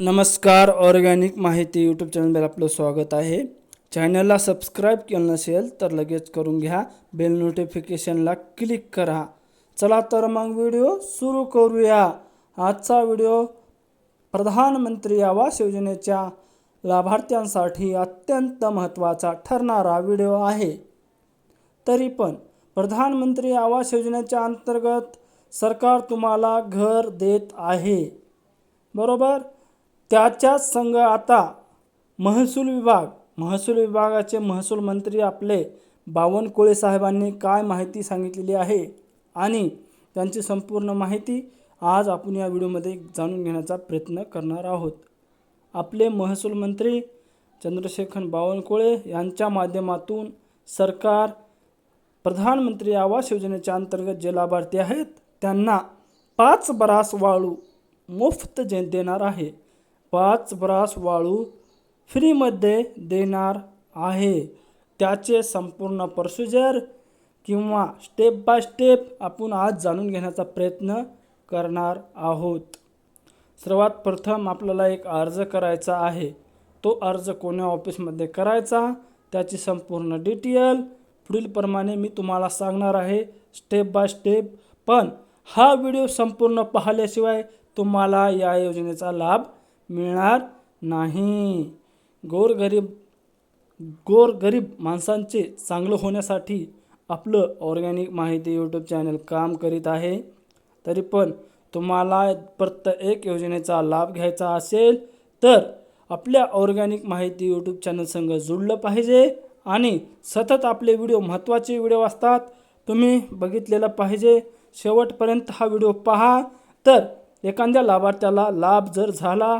नमस्कार ऑर्गॅनिक माहिती यूट्यूब चॅनलवर आपलं स्वागत आहे. चॅनलला सबस्क्राईब केलं नसेल तर लगेच करून घ्या. बेल नोटिफिकेशनला क्लिक करा. चला तर मग व्हिडिओ सुरू करूया. आजचा व्हिडिओ प्रधानमंत्री आवास योजनेच्या लाभार्थ्यांसाठी अत्यंत महत्त्वाचा ठरणारा व्हिडिओ आहे. तरी पण प्रधानमंत्री आवास योजनेच्या अंतर्गत सरकार तुम्हाला घर देत आहे. बरोबर? त्याच्याच संघ आता महसूल विभाग महसूल विभागाचे महसूल मंत्री आपले बावनकुळे साहेबांनी काय माहिती सांगितलेली आहे आणि त्यांची संपूर्ण माहिती आज आपण या व्हिडिओमध्ये जाणून घेण्याचा प्रयत्न करणार आहोत. आपले महसूल मंत्री चंद्रशेखर बावनकुळे यांच्या माध्यमातून सरकार प्रधानमंत्री आवास योजनेच्या अंतर्गत जे लाभार्थी आहेत त्यांना पाच बरास वाळू मोफत जे देणार आहे. पाच ब्रास वाळू फ्रीमध्ये देणार आहे. त्याचे संपूर्ण प्रोसिजर किंवा स्टेप बाय स्टेप आपण आज जाणून घेण्याचा प्रयत्न करणार आहोत. सर्वात प्रथम आपल्याला एक अर्ज करायचा आहे. तो अर्ज कोण्या ऑफिसमध्ये करायचा? त्याची संपूर्ण डिटेल पुढीलप्रमाणे मी तुम्हाला सांगणार आहे स्टेप बाय स्टेप. पण हा व्हिडिओ संपूर्ण पाहिल्याशिवाय तुम्हाला या योजनेचा लाभ मिळणार नाही. गोरगरीब गोरगरीब माणसांचे चांगलं होण्यासाठी आपलं ऑर्गॅनिक माहिती यूट्यूब चॅनल काम करीत आहे. तरी पण तुम्हाला प्रत्येक योजनेचा लाभ घ्यायचा असेल तर आपल्या ऑर्गॅनिक माहिती यूट्यूब चॅनलसंग जुळलं पाहिजे आणि सतत आपले व्हिडिओ महत्त्वाचे व्हिडिओ असतात. तुम्ही बघितलेलं पाहिजे. शेवटपर्यंत हा व्हिडिओ पहा. तर एखाद्या लाभार्थ्याला लाभ जर झाला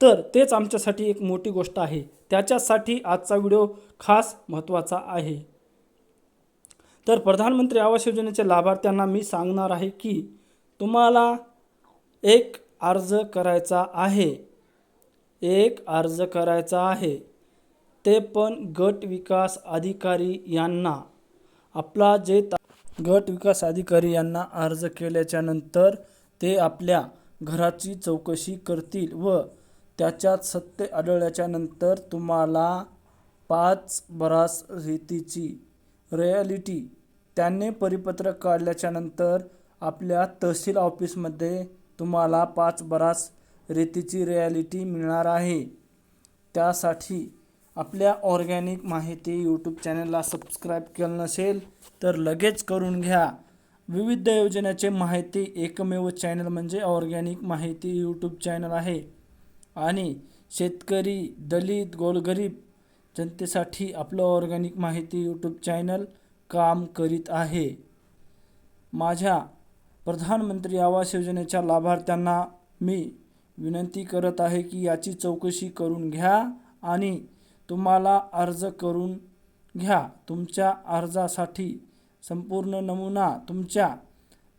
तर तेच आमच्यासाठी एक मोठी गोष्ट आहे. त्याच्यासाठी आजचा व्हिडिओ खास महत्त्वाचा आहे. तर प्रधानमंत्री आवास योजनेच्या लाभार्थ्यांना मी सांगणार आहे की तुम्हाला एक अर्ज करायचा आहे. एक अर्ज करायचा आहे. ते पण गट विकास अधिकारी यांना. आपला जे ता गट विकास अधिकारी यांना अर्ज केल्याच्यानंतर ते आपल्या घराची चौकशी करतील व त्याच्यात सत्य आढळल्याच्या नंतर तुम्हाला पाच बरास रीतीची रियालिटी त्यांनी परिपत्रक काढल्याच्या नंतर आपल्या तहसील ऑफिसमध्ये तुम्हाला पाच बरास रेतीची रिॲलिटी मिळणार आहे. त्यासाठी आपल्या ऑर्गॅनिक माहिती यूट्यूब चॅनलला सबस्क्राईब केलं नसेल तर लगेच करून घ्या. विविध योजनेचे माहिती एकमेव चॅनल म्हणजे ऑर्गॅनिक माहिती यूट्यूब चॅनल आहे. आणि शेतकरी दलित गोरगरीब जनतेसाठी आपलं ऑर्गॅनिक माहिती यूट्यूब चॅनल काम करीत आहे. माझ्या प्रधानमंत्री आवास योजनेच्या लाभार्थ्यांना मी विनंती करत आहे की याची चौकशी करून घ्या आणि तुम्हाला अर्ज करून घ्या. तुमच्या अर्जासाठी संपूर्ण नमुना तुमच्या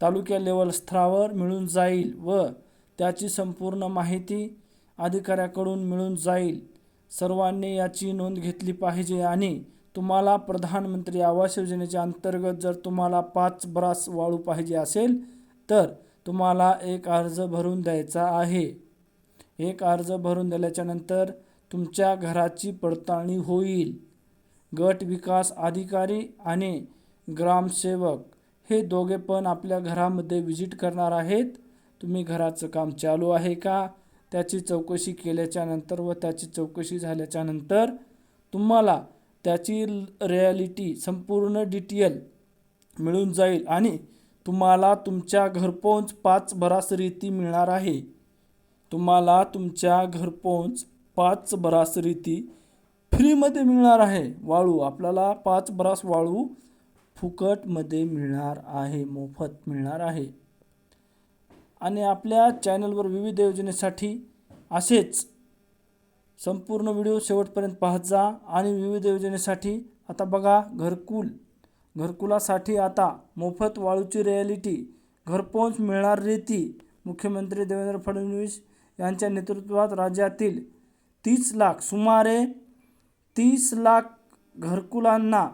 तालुक्या लेवल स्तरावर मिळून जाईल व त्याची संपूर्ण माहिती अधिकाऱ्याकडून मिळून जाईल. सर्वांनी याची नोंद घेतली पाहिजे आणि तुम्हाला प्रधानमंत्री आवास योजनेच्या अंतर्गत जर तुम्हाला पाच ब्रास वाळू पाहिजे असेल तर तुम्हाला एक अर्ज भरून द्यायचा आहे. एक अर्ज भरून दिल्याच्यानंतर तुमच्या घराची पडताळणी होईल. गट विकास अधिकारी आणि ग्रामसेवक हे दोघे पण आपल्या घरामध्ये विजिट करणार आहेत. तुम्ही घराचं काम चालू आहे का? त्याची चौकशी केल्याच्यानंतर व त्याची चौकशी झाल्याच्यानंतर तुम्हाला त्याची रिॲलिटी संपूर्ण डिटेल मिळून जाईल आणि तुम्हाला तुमच्या घरपोच पाच बरास रीती मिळणार आहे. तुम्हाला तुमच्या घरपोच पाच बरास रीती फ्रीमध्ये मिळणार आहे. वाळू आपल्याला पाच बरास वाळू फुकटमध्ये मिळणार आहे मोफत मिळणार आहे. आणि आपल्या चॅनलवर विविध योजनेसाठी असेच संपूर्ण व्हिडिओ शेवटपर्यंत पाहत जा आणि विविध योजनेसाठी आता बघा घरकुल. घरकुलासाठी आता मोफत वाळूची रिॲलिटी घरपोच मिळणार रीती मुख्यमंत्री देवेंद्र फडणवीस यांच्या नेतृत्वात राज्यातील तीस लाख सुमारे तीस लाख घरकुलांना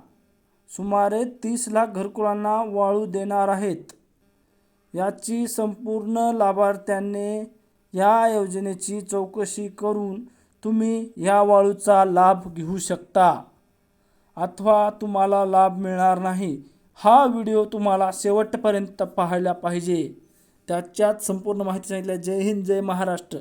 सुमारे तीस लाख घरकुलांना वाळू देणार आहेत. याची संपूर्ण लाभार्थ्याने या योजनेची चौकशी करून तुम्ही ह्या वाळूचा लाभ घेऊ शकता. अथवा तुम्हाला लाभ मिळणार नाही. हा व्हिडिओ तुम्हाला शेवटपर्यंत पाहायला पाहिजे. त्याच्यात संपूर्ण माहिती सांगितली जय हिंद जय महाराष्ट्र.